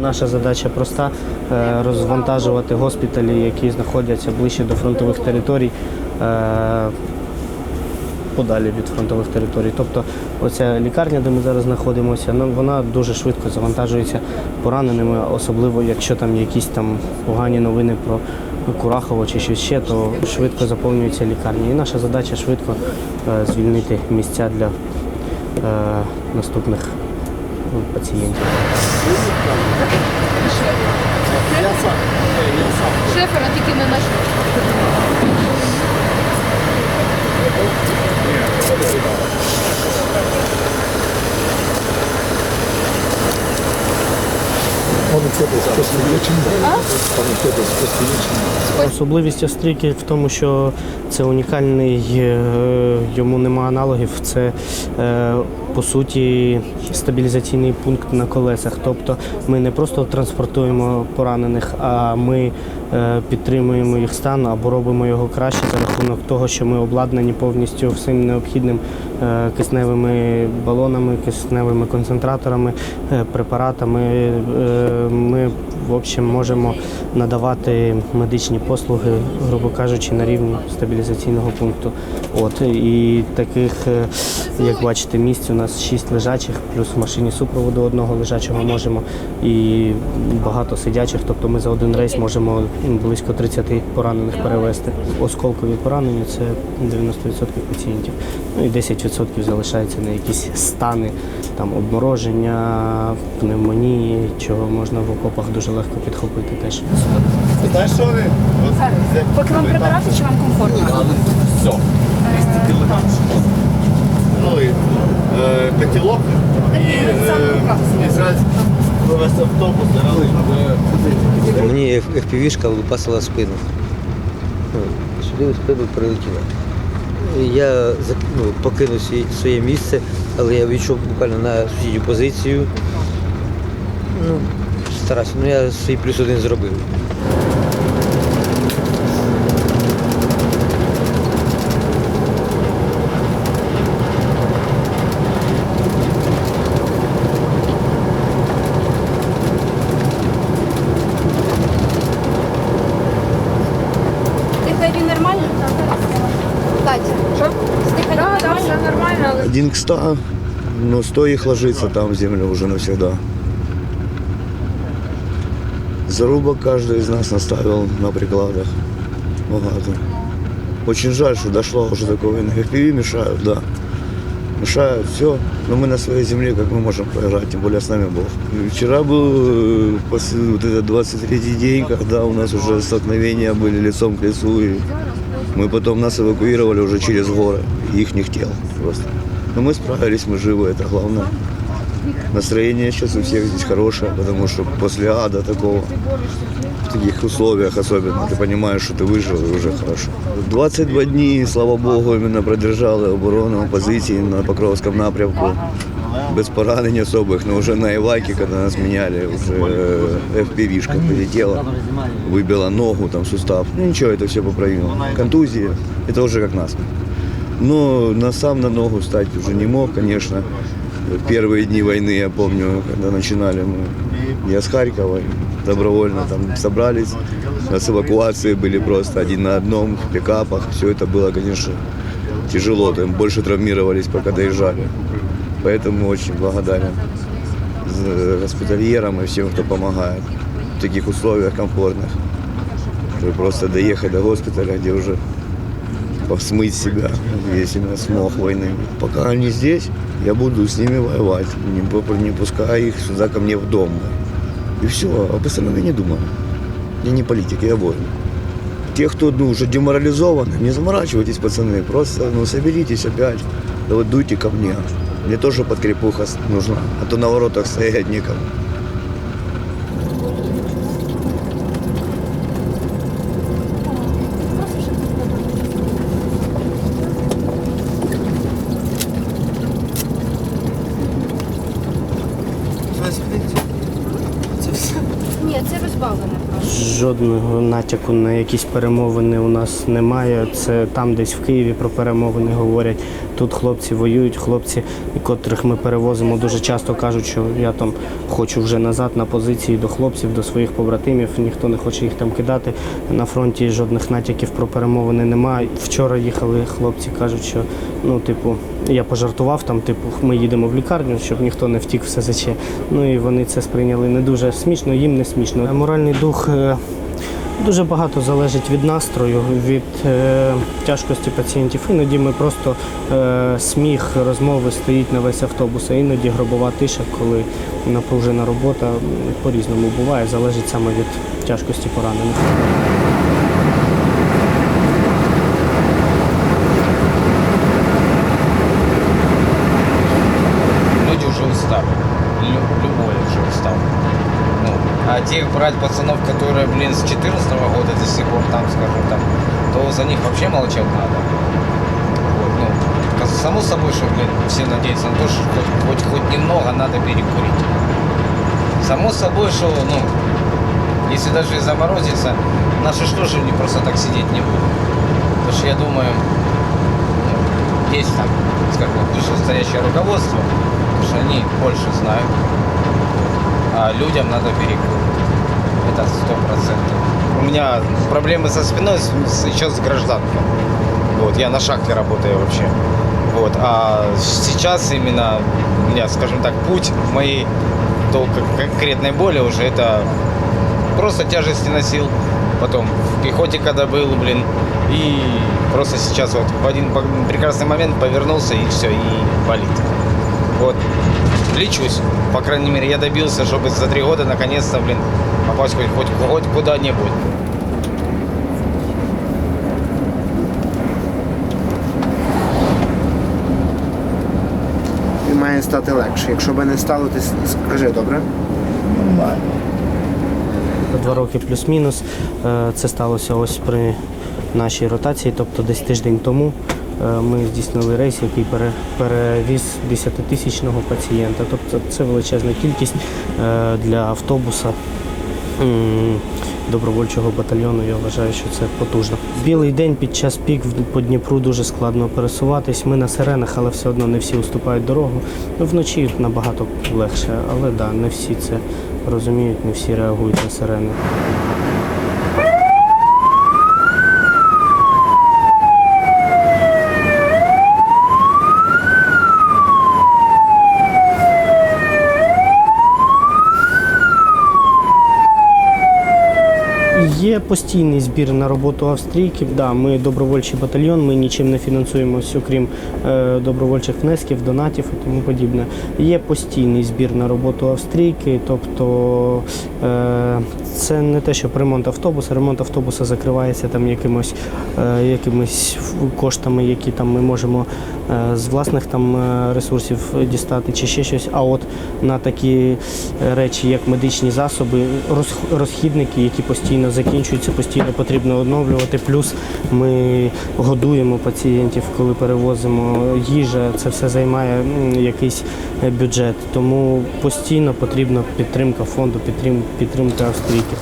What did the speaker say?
Наша задача проста е, розвантажувати госпіталі, які знаходяться ближче до фронтових територій. е, Подалі від фронтових територій. Тобто оця лікарня, де ми зараз знаходимося, ну, вона дуже швидко завантажується пораненими, особливо якщо там якісь там погані новини про Курахово чи щось ще, то швидко заповнюється лікарня. І наша задача швидко е, звільнити місця для наступних пацієнтів. Шефера тільки не наш. Особливість Острики в тому, що це унікальний, е, йому нема аналогів. Це е, по суті стабілізаційний пункт на колесах. Тобто ми не просто транспортуємо поранених, а ми е, підтримуємо їх стан або робимо його краще за рахунок того, що ми обладнані повністю всім необхідним кисневими балонами, кисневими концентраторами, е, препаратами. Е, Ми в общем можемо надавати медичні послуги, грубо кажучи, на рівні стабілізаційного пункту. От і таких, е, як бачите, місць у нас шість лежачих, плюс в машині супроводу одного лежачого можемо і багато сидячих. Тобто ми за один рейс можемо близько 30 поранених перевезти. Осколкові поранення це 90% пацієнтів. Ну і 10% залишається на якісь стани, там обмороження, пневмонії, чого можна в окопах дуже легко підхопити теж. Знаєш, що вони? Поки вам прибирати, чи вам комфортно? Все. 200 кілограм. Ну і е, котілок і, е, зразу вивезти автобус, зараз Мені FPV-шка лупасила спину. Ну, Сюди в спину прилетіла. Я ну, покинув своє місце, але я вийшов буквально на сусідню позицію. Ну, старався, ну я свій плюс один зробив. Один к ста, но сто их ложится там в землю уже навсегда. Зарубок каждый из нас наставил на прикладах. Богато. Очень жаль, что дошло уже такого. FPV мешают, да. Мешают, все. Но мы на своей земле, как мы можем проиграть, тем более с нами Бог. Вчера был э, вот этот 23 день, когда у нас уже столкновения были лицом к лицу. И мы потом нас эвакуировали уже через горы. Их не тел просто. Но мы справились, мы живы, это главное. Настроение сейчас у всех здесь хорошее, потому что после ада такого, в таких условиях особенно, ты понимаешь, что ты выжил, и уже хорошо. 22 дні, слава Богу, іменно продержали оборону позиції на Покровському напрямку. Без поранень особых, но уже на Иваке, когда нас меняли, уже FPV-шка полетела, выбила ногу, там сустав. Ну ничего, это все поправимо. Контузии, это уже как нас. Но на сам на ногу стать уже не мог, конечно. Первые дни войны, я помню, когда начинали мы, я с Харькова, добровольно там собрались, у нас эвакуации были просто один на одном, в пикапах, все это было, конечно, тяжело, там больше травмировались, пока доезжали. Поэтому очень благодарен за- госпитальерам и всем, кто помогает в таких условиях комфортных. Просто доехать до госпиталя, где уже смыть себя, если я смог войны. Пока они здесь, я буду с ними воевать, не, не пуская их сюда ко мне в дом. И все, об остальном я не думаю. Я не политик, я воин. Те, кто ну, уже деморализован, не заморачивайтесь, пацаны, просто ну, соберитесь опять, да вот дуйте ко мне. Мне тоже подкрепуха нужна, а то на воротах стоять некому. Ні, це розбавлене. Жодного натяку на якісь перемовини у нас немає. Це там, десь в Києві про перемовини говорять. Тут хлопці воюють, хлопці, котрих ми перевозимо, дуже часто кажуть, що я там хочу вже назад на позиції до хлопців, до своїх побратимів. Ніхто не хоче їх там кидати. На фронті жодних натяків про перемовини немає. Вчора їхали хлопці, кажуть, що ну, типу, я пожартував там, типу, ми їдемо в лікарню, щоб ніхто не втік в СЗЧ. Ну і вони це сприйняли не дуже смішно, їм не смішно. Моральний дух. Дуже багато залежить від настрою, від е, тяжкості пацієнтів. Іноді ми просто е, сміх, розмови стоїть на весь автобус, а іноді гробова тиша, коли напружена робота по-різному буває, залежить саме від тяжкості поранених. А тех брать пацанов, которые, блин, с 14 года до сих пор там, скажем так, то за них вообще молчать надо. Вот, ну, само собой, что, блин, все надеются на то, что хоть, хоть, хоть немного надо перекурить. Само собой, что, ну, если даже и заморозится, наши что же не просто так сидеть не будут. Потому что я думаю, ну, есть там, скажем, вышестоящее руководство, потому что они больше знают, а людям надо перекурить. Это сто процентов. У меня проблемы со спиной еще с гражданкой. Вот, я на шахте работаю вообще. Вот, а сейчас именно у меня, скажем так, путь в моей до кон- конкретной боли уже это просто тяжести носил. Потом в пехоте когда был, блин, и просто сейчас вот в один прекрасный момент повернулся и все, и болит. Вот. Лечусь. По крайней мере, я добился, чтобы за три года наконец-то, блин, попасть хоть, хоть, хоть куда-нибудь. і має стати легше. Якщо би не стало, ти скажи, добре? Два роки плюс-мінус. Е, Це сталося ось при нашій ротації, тобто десь тиждень тому. Е, Ми здійснили рейс, який пере- перевіз 10-тисячного пацієнта. Тобто це величезна кількість е, для автобуса. Добровольчого батальйону я вважаю, що це потужно. Білий день під час пік по Дніпру дуже складно пересуватись. Ми на сиренах, але все одно не всі уступають дорогу. Ну, Вночі набагато легше, але да, не всі це розуміють, не всі реагують на сирени. Є постійний збір на роботу австрійків. Да, ми добровольчий батальйон, ми нічим не фінансуємося, окрім е, добровольчих внесків, донатів і тому подібне. Є постійний збір на роботу австрійки, тобто е, це не те, що ремонт автобуса. Ремонт автобуса закривається там якимось, е, якимись коштами, які там ми можемо з власних там ресурсів дістати чи ще щось. А от на такі речі, як медичні засоби, розхідники, які постійно закінчуються, постійно потрібно оновлювати. Плюс ми годуємо пацієнтів, коли перевозимо їжа. Це все займає якийсь е, бюджет. Тому постійно потрібна підтримка фонду, підтрим- підтримка австрійки.